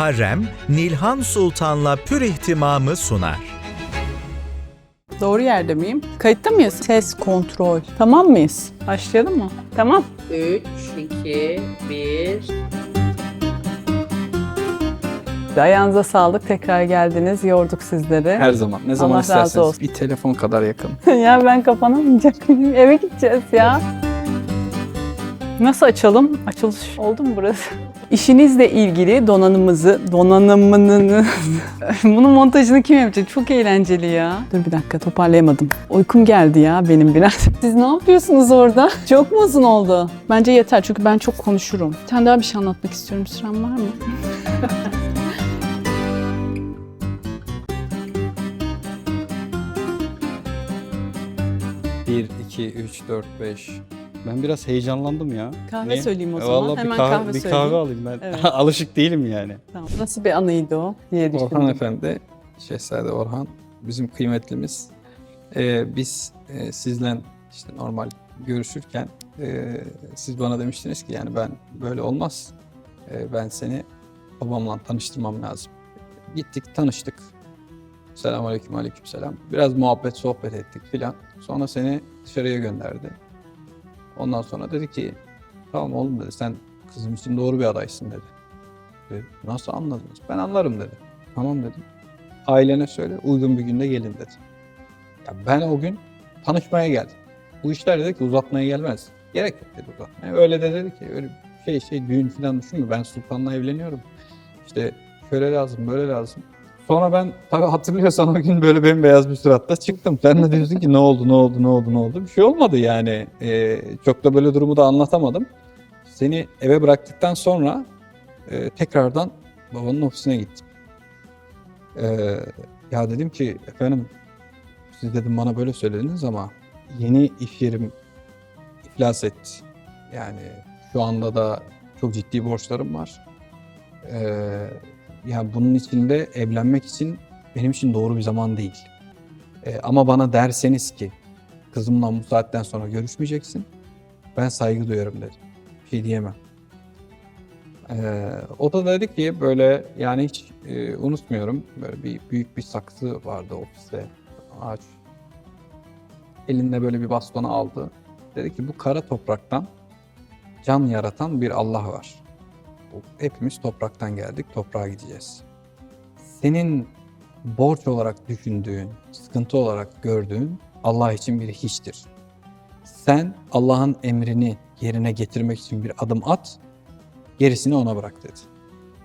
Harrem, Nilhan Sultan'la pür ihtimamı sunar. Doğru yerde miyim? Kayıtta mıyız? Ses kontrol. Tamam mıyız? Başlayalım mı? Tamam. 3, 2, 1. Ayağınıza sağlık. Tekrar geldiniz. Yorduk sizleri. Her zaman. Ne zaman Allah razı isterseniz. olsun. Bir telefon kadar yakın. ya ben kapanamayacak mıyım? Eve gideceğiz ya. Nasıl açalım? Açılış oldu mu burası? İşinizle ilgili donanımımızı, donanımını, bunun montajını kim yapacak? Çok eğlenceli ya. Dur bir dakika toparlayamadım. Uykum geldi ya benim biraz. Siz ne yapıyorsunuz orada? Çok mu uzun oldu? Bence yeter çünkü ben çok konuşurum. Bir tane daha bir şey anlatmak istiyorum. Süren var mı? 1, 2, 3, 4, 5. Ben biraz heyecanlandım ya. Kahve Niye? söyleyeyim o E, zaman. Vallahi Hemen bir kahve, kahve bir söyleyeyim. kahve alayım ben. Evet. Alışık değilim yani. Tamam. Nasıl bir anıydı o diye düşündüm. Orhan Efendi, Şehzade Orhan bizim kıymetlimiz. Ee, biz e, sizle işte normal görüşürken e, siz bana demiştiniz ki yani ben böyle olmaz. E, ben seni babamla tanıştırmam lazım. Gittik tanıştık. Selamünaleyküm aleykümselam. Biraz muhabbet sohbet ettik filan. Sonra seni dışarıya gönderdi. Ondan sonra dedi ki tamam oğlum dedi sen kızım için doğru bir adaysın dedi. Dedi, Nasıl anladınız? Ben anlarım dedi. Tamam dedim. Ailene söyle uygun bir günde gelin dedi. Ya ben o gün tanışmaya geldim. Bu işler dedi ki uzatmaya gelmez. Gerek yok dedi uzatmaya. Öyle de dedi ki öyle şey şey düğün falan düşünme. Ben sultanla evleniyorum. İşte şöyle lazım böyle lazım. Sonra ben tabii hatırlıyorsan o gün böyle bembeyaz bir suratla çıktım. Sen de diyorsun ki ne oldu ne oldu ne oldu ne oldu. Bir şey olmadı yani. Ee, çok da böyle durumu da anlatamadım. Seni eve bıraktıktan sonra e, tekrardan babanın ofisine gittim. Ee, ya dedim ki efendim siz dedim bana böyle söylediniz ama yeni iş yerim iflas etti. Yani şu anda da çok ciddi borçlarım var. Ee, ya bunun için de evlenmek için benim için doğru bir zaman değil. Ee, ama bana derseniz ki kızımla bu saatten sonra görüşmeyeceksin. Ben saygı duyarım dedim. Bir şey diyemem. Ee, o da dedi ki böyle yani hiç e, unutmuyorum böyle bir büyük bir saksı vardı ofiste ağaç. Elinde böyle bir bastonu aldı. Dedi ki bu kara topraktan can yaratan bir Allah var. Hepimiz topraktan geldik, toprağa gideceğiz. Senin borç olarak düşündüğün, sıkıntı olarak gördüğün Allah için bir hiçtir. Sen Allah'ın emrini yerine getirmek için bir adım at, Gerisini ona bırak dedi.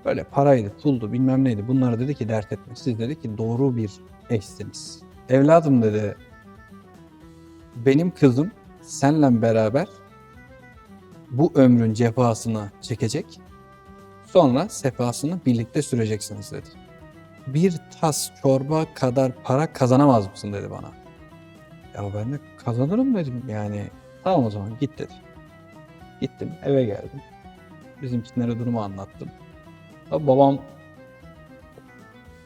Böyle paraydı, puldu, bilmem neydi. Bunları dedi ki dert etme. Siz dedi ki doğru bir eşsiniz. Evladım dedi, benim kızım senle beraber bu ömrün cefasını çekecek. Sonra sefasını birlikte süreceksiniz dedi. Bir tas çorba kadar para kazanamaz mısın dedi bana. Ya ben de kazanırım dedim yani. Tamam o zaman git dedi. Gittim eve geldim bizimkilere durumu anlattım. Tabii babam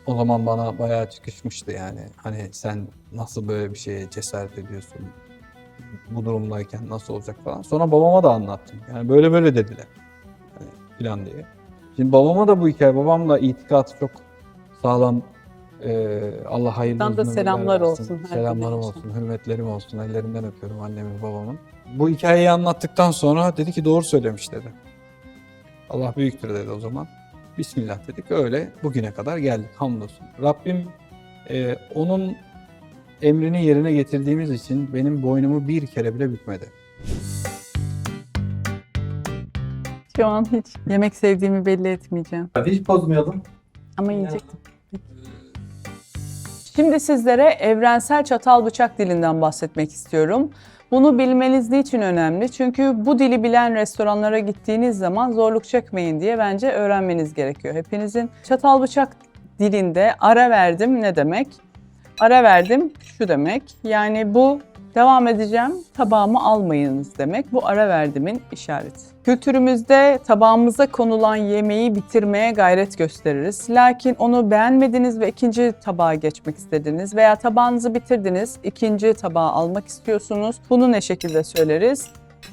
o zaman bana bayağı çıkışmıştı yani. Hani sen nasıl böyle bir şeye cesaret ediyorsun? Bu durumdayken nasıl olacak falan. Sonra babama da anlattım. Yani böyle böyle dediler. Hani filan diye. Şimdi babama da bu hikaye, babam da itikatı çok sağlam. Ee, Allah hayırlı Buradan da uzun selamlar ömürler versin. olsun herkese Selamlarım olsun, hürmetlerim olsun. Ellerinden öpüyorum annemin, babamın. Bu hikayeyi anlattıktan sonra dedi ki doğru söylemiş dedi. Allah büyüktür dedi o zaman. Bismillah dedik. Öyle bugüne kadar geldik hamdolsun. Rabbim e, onun emrini yerine getirdiğimiz için benim boynumu bir kere bile bükmedi. Şu an hiç yemek sevdiğimi belli etmeyeceğim. Hadi hiç bozmayalım. Ama yiyecektim. Şimdi sizlere evrensel çatal bıçak dilinden bahsetmek istiyorum. Bunu bilmeniz niçin önemli? Çünkü bu dili bilen restoranlara gittiğiniz zaman zorluk çekmeyin diye bence öğrenmeniz gerekiyor. Hepinizin çatal bıçak dilinde ara verdim ne demek? Ara verdim şu demek. Yani bu devam edeceğim tabağımı almayınız demek. Bu ara verdimin işareti. Kültürümüzde tabağımıza konulan yemeği bitirmeye gayret gösteririz. Lakin onu beğenmediniz ve ikinci tabağa geçmek istediniz veya tabağınızı bitirdiniz, ikinci tabağı almak istiyorsunuz. Bunu ne şekilde söyleriz?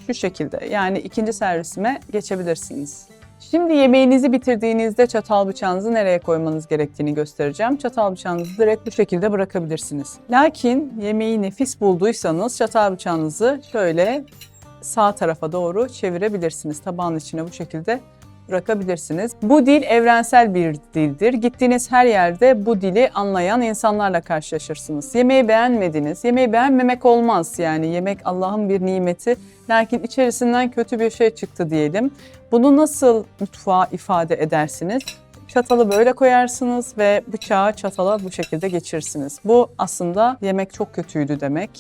Şu şekilde yani ikinci servisime geçebilirsiniz Şimdi yemeğinizi bitirdiğinizde çatal bıçağınızı nereye koymanız gerektiğini göstereceğim. Çatal bıçağınızı direkt bu şekilde bırakabilirsiniz. Lakin yemeği nefis bulduysanız çatal bıçağınızı şöyle sağ tarafa doğru çevirebilirsiniz. Tabağın içine bu şekilde bırakabilirsiniz. Bu dil evrensel bir dildir. Gittiğiniz her yerde bu dili anlayan insanlarla karşılaşırsınız. Yemeği beğenmediniz. Yemeği beğenmemek olmaz yani. Yemek Allah'ın bir nimeti. Lakin içerisinden kötü bir şey çıktı diyelim. Bunu nasıl mutfağa ifade edersiniz? Çatalı böyle koyarsınız ve bıçağı çatala bu şekilde geçirirsiniz. Bu aslında yemek çok kötüydü demek.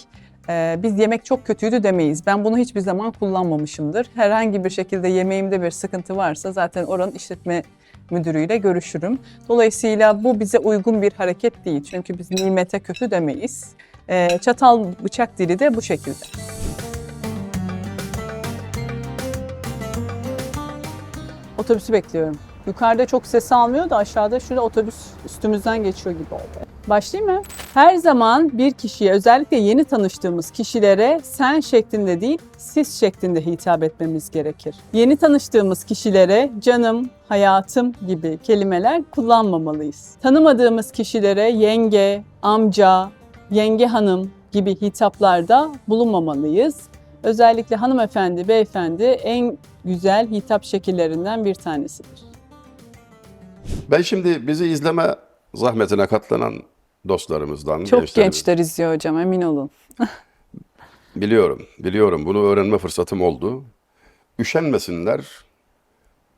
Ee, biz yemek çok kötüydü demeyiz. Ben bunu hiçbir zaman kullanmamışımdır. Herhangi bir şekilde yemeğimde bir sıkıntı varsa zaten oranın işletme müdürüyle görüşürüm. Dolayısıyla bu bize uygun bir hareket değil. Çünkü biz nimete kötü demeyiz. Ee, çatal bıçak dili de bu şekilde. Otobüsü bekliyorum. Yukarıda çok ses almıyor da aşağıda şurada otobüs üstümüzden geçiyor gibi oldu. Başlayayım mı? Her zaman bir kişiye özellikle yeni tanıştığımız kişilere sen şeklinde değil siz şeklinde hitap etmemiz gerekir. Yeni tanıştığımız kişilere canım, hayatım gibi kelimeler kullanmamalıyız. Tanımadığımız kişilere yenge, amca, yenge hanım gibi hitaplarda bulunmamalıyız. Özellikle hanımefendi, beyefendi en güzel hitap şekillerinden bir tanesidir. Ben şimdi bizi izleme zahmetine katlanan dostlarımızdan, Çok gençler izliyor hocam emin olun. Biliyorum, biliyorum. Bunu öğrenme fırsatım oldu. Üşenmesinler,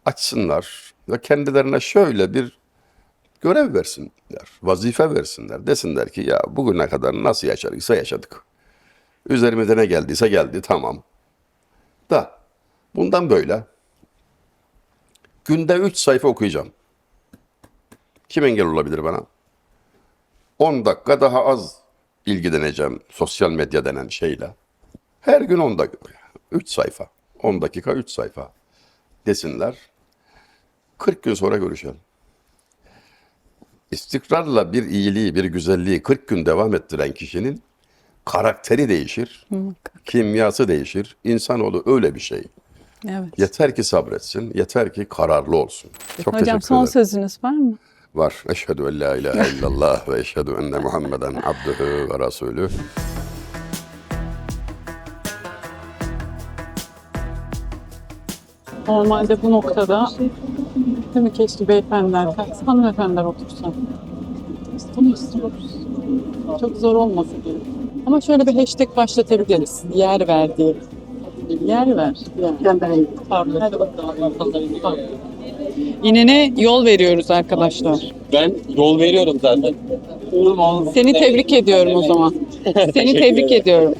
açsınlar ve kendilerine şöyle bir görev versinler, vazife versinler. Desinler ki ya bugüne kadar nasıl yaşadıysa yaşadık. Üzerimize ne geldiyse geldi, tamam. Da bundan böyle günde 3 sayfa okuyacağım. Kim engel olabilir bana? 10 dakika daha az ilgileneceğim sosyal medya denen şeyle. Her gün 10 dakika. 3 sayfa. 10 dakika 3 sayfa desinler. 40 gün sonra görüşelim. İstikrarla bir iyiliği, bir güzelliği 40 gün devam ettiren kişinin karakteri değişir, kimyası değişir. İnsanoğlu öyle bir şey. Evet. Yeter ki sabretsin, yeter ki kararlı olsun. Çok Hocam son ederim. sözünüz var mı? Var. Eşhedü en la ilahe illallah ve eşhedü enne Muhammeden abdühü ve rasulü. Normalde bu noktada değil mi keşke beyefendiler, hanımefendiler otursa. Bunu istiyoruz. Çok zor olmasa gerek. Ama şöyle bir hashtag başlatabiliriz. Yer ver diye. Yer ver. Yer. Pardon. Hadi bakalım. İnene yol veriyoruz arkadaşlar. Ben yol veriyorum zaten. Seni tebrik ediyorum o zaman. Seni tebrik ediyorum.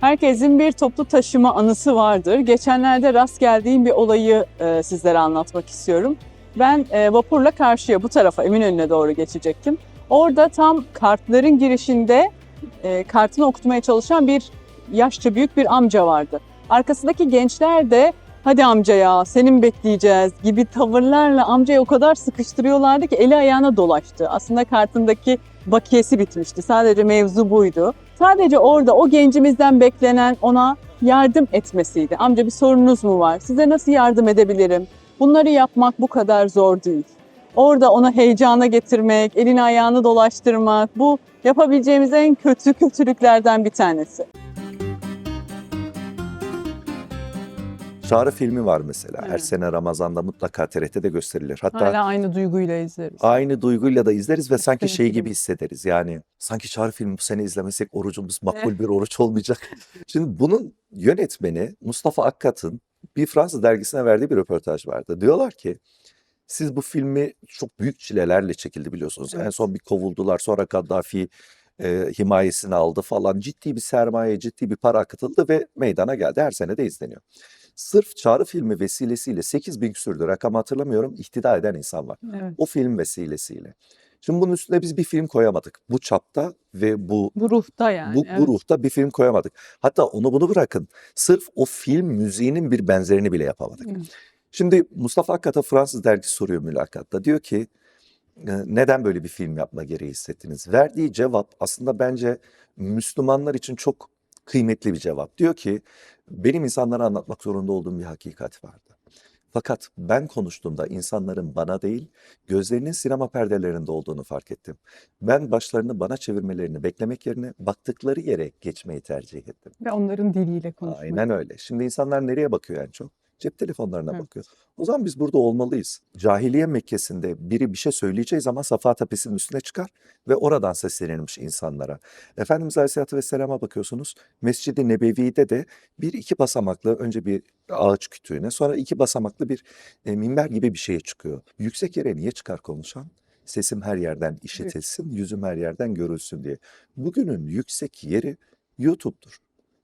Herkesin bir toplu taşıma anısı vardır. Geçenlerde rast geldiğim bir olayı e, sizlere anlatmak istiyorum. Ben e, vapurla karşıya bu tarafa Eminönü'ne doğru geçecektim. Orada tam kartların girişinde e, kartını okutmaya çalışan bir yaşça büyük bir amca vardı. Arkasındaki gençler de hadi amca ya senin bekleyeceğiz gibi tavırlarla amcayı o kadar sıkıştırıyorlardı ki eli ayağına dolaştı. Aslında kartındaki bakiyesi bitmişti. Sadece mevzu buydu. Sadece orada o gencimizden beklenen ona yardım etmesiydi. Amca bir sorunuz mu var? Size nasıl yardım edebilirim? Bunları yapmak bu kadar zor değil. Orada onu heyecana getirmek, elini ayağını dolaştırmak bu yapabileceğimiz en kötü kötülüklerden bir tanesi. Çağrı filmi var mesela. Her Evet. sene Ramazan'da mutlaka TRT'de gösterilir. Hatta Hala aynı duyguyla izleriz. aynı duyguyla da izleriz ve sanki Evet, şey gibi hissederiz. Yani sanki Çağrı filmi bu sene izlemesek orucumuz makbul bir oruç olmayacak. Şimdi bunun yönetmeni Mustafa Akkat'ın bir Fransız dergisine verdiği bir röportaj vardı. Diyorlar ki siz bu filmi çok büyük çilelerle çekildi biliyorsunuz. En Evet. son bir kovuldular sonra Kaddafi e, himayesini aldı falan. Ciddi bir sermaye, ciddi bir para akıtıldı ve meydana geldi. Her sene de izleniyor. Sırf Çağrı filmi vesilesiyle 8 bin küsürdü rakam hatırlamıyorum ihtida eden insan var. Evet. O film vesilesiyle. Şimdi bunun üstüne biz bir film koyamadık. Bu çapta ve bu Bu ruhta yani. bu, evet. bu ruhta bir film koyamadık. Hatta onu bunu bırakın. Sırf o film müziğinin bir benzerini bile yapamadık. Evet. Şimdi Mustafa Akkat'a Fransız dergisi soruyor mülakatta. Diyor ki "E, neden böyle bir film yapma gereği hissettiniz? Verdiği cevap aslında bence Müslümanlar için çok kıymetli bir cevap. Diyor ki benim insanlara anlatmak zorunda olduğum bir hakikat vardı. Fakat ben konuştuğumda insanların bana değil, gözlerinin sinema perdelerinde olduğunu fark ettim. Ben başlarını bana çevirmelerini beklemek yerine baktıkları yere geçmeyi tercih ettim. Ve onların diliyle konuşmak. Aynen öyle. Şimdi insanlar nereye bakıyor en çok? Cep telefonlarına bakıyor. O zaman biz burada olmalıyız. Cahiliye Mekkesi'nde biri bir şey söyleyeceği zaman Safa Tepesi'nin üstüne çıkar ve oradan seslenilmiş insanlara. Efendimiz Aleyhisselatü Vesselam'a bakıyorsunuz. Mescid-i Nebevi'de de bir iki basamaklı önce bir ağaç kütüğüne sonra iki basamaklı bir e, minber gibi bir şeye çıkıyor. Yüksek yere niye çıkar konuşan? Sesim her yerden işitilsin, yüzüm her yerden görülsün diye. Bugünün yüksek yeri YouTube'dur.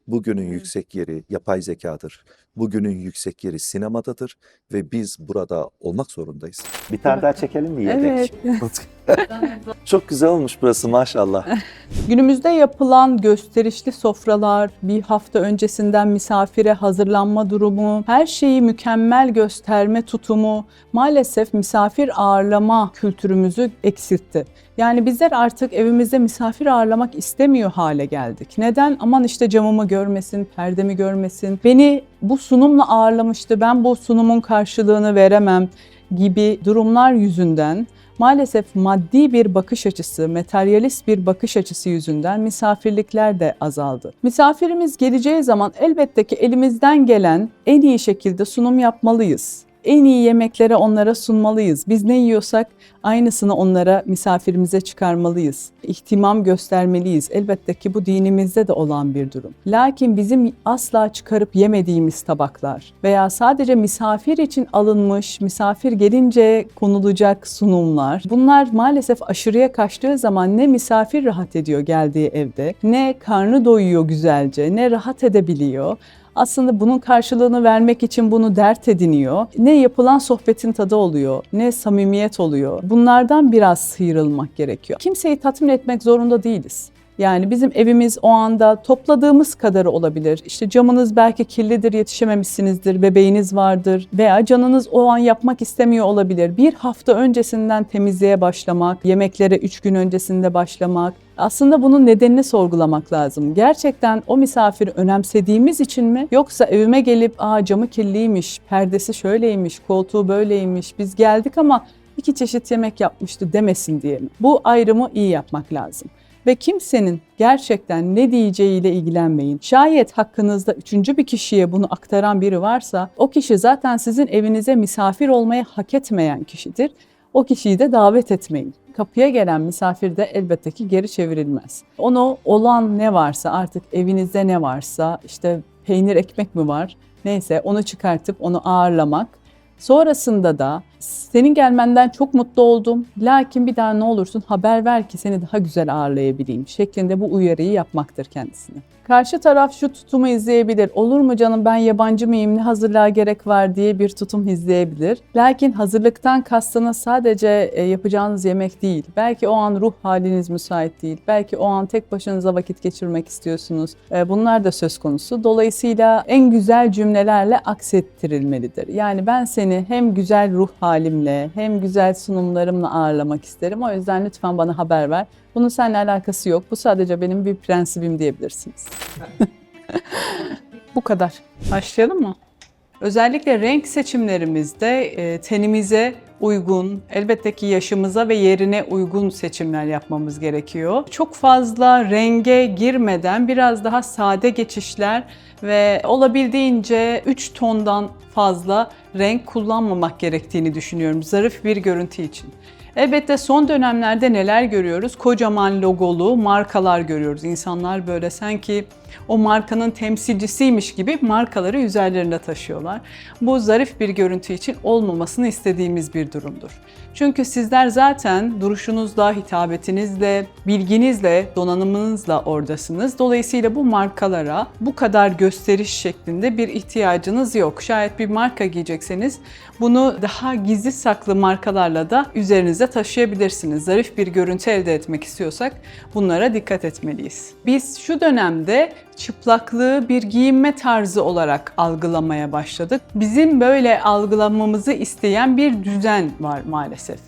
Bugünün yüksek yeri yapay zekadır. Bugünün yüksek yeri sinemadadır ve biz burada olmak zorundayız. Bir tane daha çekelim mi yedek? Çok güzel olmuş burası maşallah. Günümüzde yapılan gösterişli sofralar, bir hafta öncesinden misafire hazırlanma durumu, her şeyi mükemmel gösterme tutumu maalesef misafir ağırlama kültürümüzü eksiltti. Yani bizler artık evimizde misafir ağırlamak istemiyor hale geldik. Neden? Aman işte camımı görmesin, perdemi görmesin. Beni bu sunumla ağırlamıştı, ben bu sunumun karşılığını veremem gibi durumlar yüzünden maalesef maddi bir bakış açısı, materyalist bir bakış açısı yüzünden misafirlikler de azaldı. Misafirimiz geleceği zaman elbette ki elimizden gelen en iyi şekilde sunum yapmalıyız. En iyi yemekleri onlara sunmalıyız. Biz ne yiyorsak aynısını onlara misafirimize çıkarmalıyız. İhtimam göstermeliyiz. Elbette ki bu dinimizde de olan bir durum. Lakin bizim asla çıkarıp yemediğimiz tabaklar veya sadece misafir için alınmış, misafir gelince konulacak sunumlar. Bunlar maalesef aşırıya kaçtığı zaman ne misafir rahat ediyor geldiği evde, ne karnı doyuyor güzelce, ne rahat edebiliyor aslında bunun karşılığını vermek için bunu dert ediniyor. Ne yapılan sohbetin tadı oluyor, ne samimiyet oluyor. Bunlardan biraz sıyrılmak gerekiyor. Kimseyi tatmin etmek zorunda değiliz. Yani bizim evimiz o anda topladığımız kadarı olabilir. İşte camınız belki kirlidir, yetişememişsinizdir, bebeğiniz vardır veya canınız o an yapmak istemiyor olabilir. Bir hafta öncesinden temizliğe başlamak, yemeklere üç gün öncesinde başlamak, aslında bunun nedenini sorgulamak lazım. Gerçekten o misafiri önemsediğimiz için mi? Yoksa evime gelip aa camı kirliymiş, perdesi şöyleymiş, koltuğu böyleymiş, biz geldik ama iki çeşit yemek yapmıştı demesin diye mi? Bu ayrımı iyi yapmak lazım. Ve kimsenin gerçekten ne diyeceğiyle ilgilenmeyin. Şayet hakkınızda üçüncü bir kişiye bunu aktaran biri varsa o kişi zaten sizin evinize misafir olmayı hak etmeyen kişidir. O kişiyi de davet etmeyin. Kapıya gelen misafir de elbette ki geri çevrilmez. Onu olan ne varsa artık evinizde ne varsa işte peynir ekmek mi var neyse onu çıkartıp onu ağırlamak. Sonrasında da senin gelmenden çok mutlu oldum. Lakin bir daha ne olursun haber ver ki seni daha güzel ağırlayabileyim şeklinde bu uyarıyı yapmaktır kendisine. Karşı taraf şu tutumu izleyebilir. Olur mu canım ben yabancı mıyım ne hazırlığa gerek var diye bir tutum izleyebilir. Lakin hazırlıktan kastınız sadece e, yapacağınız yemek değil. Belki o an ruh haliniz müsait değil. Belki o an tek başınıza vakit geçirmek istiyorsunuz. E, Bunlar da söz konusu. Dolayısıyla en güzel cümlelerle aksettirilmelidir. Yani ben seni hem güzel ruh halimle hem güzel sunumlarımla ağırlamak isterim. O yüzden lütfen bana haber ver. Bunun seninle alakası yok. Bu sadece benim bir prensibim diyebilirsiniz. Bu kadar. Başlayalım mı? Özellikle renk seçimlerimizde e, tenimize uygun, elbette ki yaşımıza ve yerine uygun seçimler yapmamız gerekiyor. Çok fazla renge girmeden biraz daha sade geçişler ve olabildiğince 3 tondan fazla renk kullanmamak gerektiğini düşünüyorum zarif bir görüntü için. Elbette son dönemlerde neler görüyoruz? Kocaman logolu markalar görüyoruz. İnsanlar böyle sanki o markanın temsilcisiymiş gibi markaları üzerlerinde taşıyorlar. Bu zarif bir görüntü için olmamasını istediğimiz bir durumdur. Çünkü sizler zaten duruşunuzla, hitabetinizle, bilginizle, donanımınızla oradasınız. Dolayısıyla bu markalara bu kadar gösteriş şeklinde bir ihtiyacınız yok. Şayet bir marka giyecekseniz bunu daha gizli saklı markalarla da üzerinizde taşıyabilirsiniz. Zarif bir görüntü elde etmek istiyorsak bunlara dikkat etmeliyiz. Biz şu dönemde çıplaklığı bir giyinme tarzı olarak algılamaya başladık. Bizim böyle algılamamızı isteyen bir düzen var maalesef.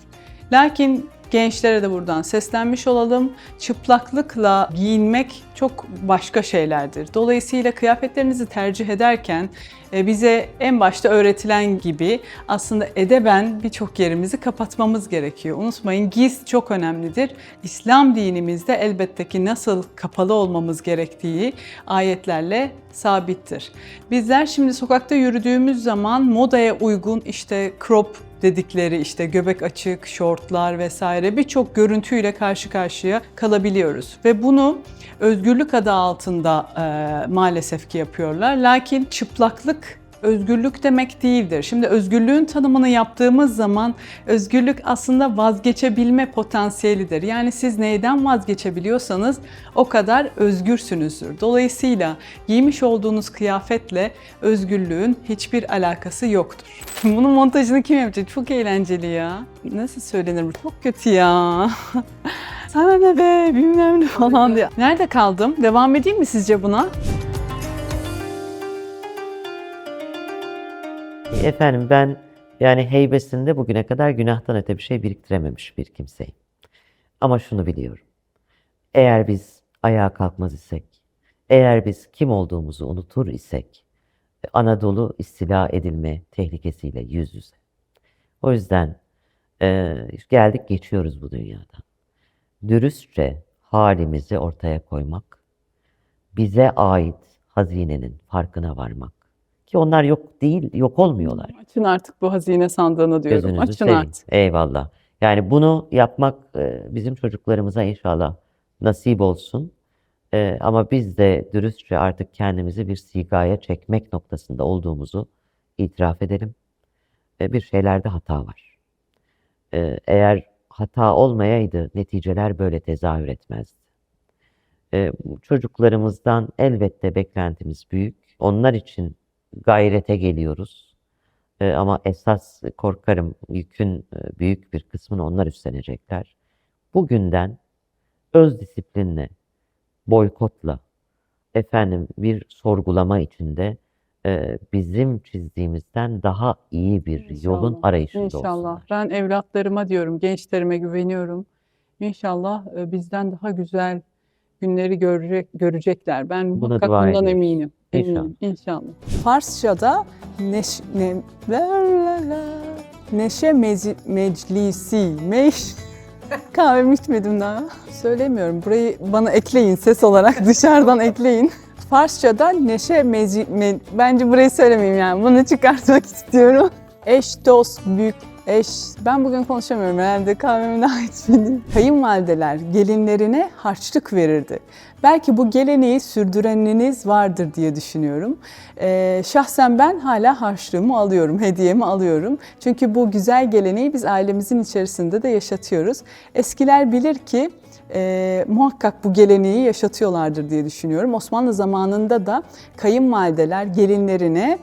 Lakin Gençlere de buradan seslenmiş olalım. Çıplaklıkla giyinmek çok başka şeylerdir. Dolayısıyla kıyafetlerinizi tercih ederken bize en başta öğretilen gibi aslında edeben birçok yerimizi kapatmamız gerekiyor. Unutmayın giz çok önemlidir. İslam dinimizde elbette ki nasıl kapalı olmamız gerektiği ayetlerle sabittir. Bizler şimdi sokakta yürüdüğümüz zaman modaya uygun işte crop dedikleri işte göbek açık, şortlar vesaire birçok görüntüyle karşı karşıya kalabiliyoruz. Ve bunu özgürlük adı altında e, maalesef ki yapıyorlar. Lakin çıplaklık özgürlük demek değildir. Şimdi özgürlüğün tanımını yaptığımız zaman özgürlük aslında vazgeçebilme potansiyelidir. Yani siz neyden vazgeçebiliyorsanız o kadar özgürsünüzdür. Dolayısıyla giymiş olduğunuz kıyafetle özgürlüğün hiçbir alakası yoktur. Bunun montajını kim yapacak? Çok eğlenceli ya. Nasıl söylenir bu? Çok kötü ya. Sana ne be bilmem ne falan diye. Nerede kaldım? Devam edeyim mi sizce buna? Efendim ben yani heybesinde bugüne kadar günahtan öte bir şey biriktirememiş bir kimseyim. Ama şunu biliyorum. Eğer biz ayağa kalkmaz isek, eğer biz kim olduğumuzu unutur isek, Anadolu istila edilme tehlikesiyle yüz yüze. O yüzden e, geldik geçiyoruz bu dünyadan. Dürüstçe halimizi ortaya koymak, bize ait hazinenin farkına varmak. Ki onlar yok değil, yok olmuyorlar. Açın artık bu hazine sandığını diyorum. Gözünüzü Açın seveyim. artık. Eyvallah. Yani bunu yapmak e, bizim çocuklarımıza inşallah nasip olsun. E, ama biz de dürüstçe artık kendimizi bir sigaya çekmek noktasında olduğumuzu itiraf edelim. E, bir şeylerde hata var. Eğer hata olmayaydı neticeler böyle tezahür etmezdi. Çocuklarımızdan elbette beklentimiz büyük. Onlar için gayrete geliyoruz. E, ama esas korkarım yükün e, büyük bir kısmını onlar üstlenecekler. Bugünden öz disiplinle, boykotla, efendim bir sorgulama içinde e, bizim çizdiğimizden daha iyi bir yolun İnşallah, arayışında İnşallah. olsunlar. Ben evlatlarıma diyorum, gençlerime güveniyorum. İnşallah bizden daha güzel günleri görecek, görecekler. Ben Buna muhakkak dua bundan ediyoruz. eminim. İnşallah. Eminim, İnşallah. Farsça'da neş, ne, la la la, neşe mezi, meclisi, meş, kahvemi içmedim daha. Söylemiyorum. Burayı bana ekleyin ses olarak dışarıdan ekleyin. Farsça'da neşe mezi, me- bence burayı söylemeyeyim yani. Bunu çıkartmak istiyorum. Eş, dost, büyük, eş. Ben bugün konuşamıyorum herhalde kahvemi daha içmedim. Kayınvalideler gelinlerine harçlık verirdi. Belki bu geleneği sürdüreniniz vardır diye düşünüyorum. Ee, şahsen ben hala harçlığımı alıyorum, hediyemi alıyorum. Çünkü bu güzel geleneği biz ailemizin içerisinde de yaşatıyoruz. Eskiler bilir ki e, muhakkak bu geleneği yaşatıyorlardır diye düşünüyorum. Osmanlı zamanında da kayınvalideler gelinlerine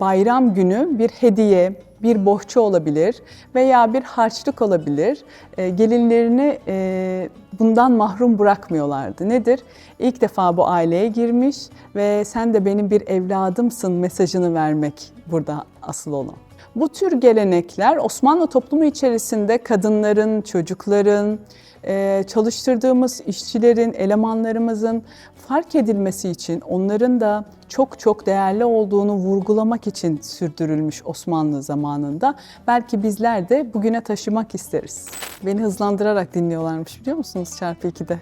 bayram günü bir hediye, bir bohça olabilir veya bir harçlık olabilir. E, gelinlerini e, bundan mahrum bırakmıyorlardı. Nedir? İlk defa bu aileye girmiş ve sen de benim bir evladımsın mesajını vermek burada asıl olan. Bu tür gelenekler Osmanlı toplumu içerisinde kadınların, çocukların, e, çalıştırdığımız işçilerin, elemanlarımızın fark edilmesi için, onların da çok çok değerli olduğunu vurgulamak için sürdürülmüş Osmanlı zamanında. Belki bizler de bugüne taşımak isteriz. Beni hızlandırarak dinliyorlarmış biliyor musunuz çarpı 2'de?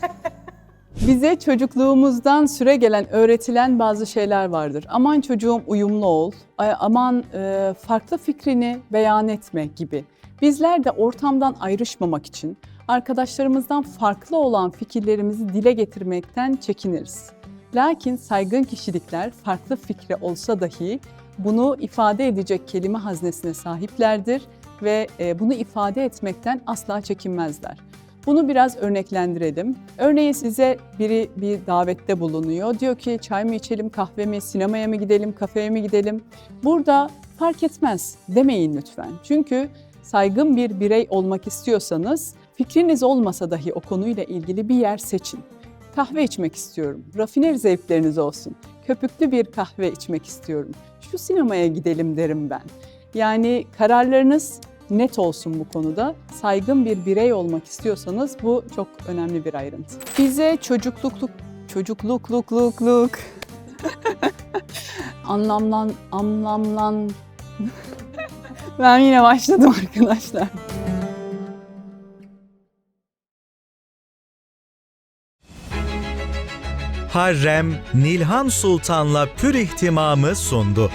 Bize çocukluğumuzdan süre gelen, öğretilen bazı şeyler vardır. Aman çocuğum uyumlu ol, aman e, farklı fikrini beyan etme gibi. Bizler de ortamdan ayrışmamak için arkadaşlarımızdan farklı olan fikirlerimizi dile getirmekten çekiniriz. Lakin saygın kişilikler farklı fikre olsa dahi bunu ifade edecek kelime haznesine sahiplerdir ve e, bunu ifade etmekten asla çekinmezler. Bunu biraz örneklendirelim. Örneğin size biri bir davette bulunuyor. Diyor ki çay mı içelim, kahve mi, sinemaya mı gidelim, kafeye mi gidelim? Burada fark etmez demeyin lütfen. Çünkü saygın bir birey olmak istiyorsanız fikriniz olmasa dahi o konuyla ilgili bir yer seçin. Kahve içmek istiyorum. Rafiner zevkleriniz olsun. Köpüklü bir kahve içmek istiyorum. Şu sinemaya gidelim derim ben. Yani kararlarınız net olsun bu konuda. Saygın bir birey olmak istiyorsanız bu çok önemli bir ayrıntı. Bize çocuklukluk çocuklukluklukluk anlamlan anlamlan ben yine başladım arkadaşlar. Harrem Nilhan Sultan'la Pür İhtimamı sundu.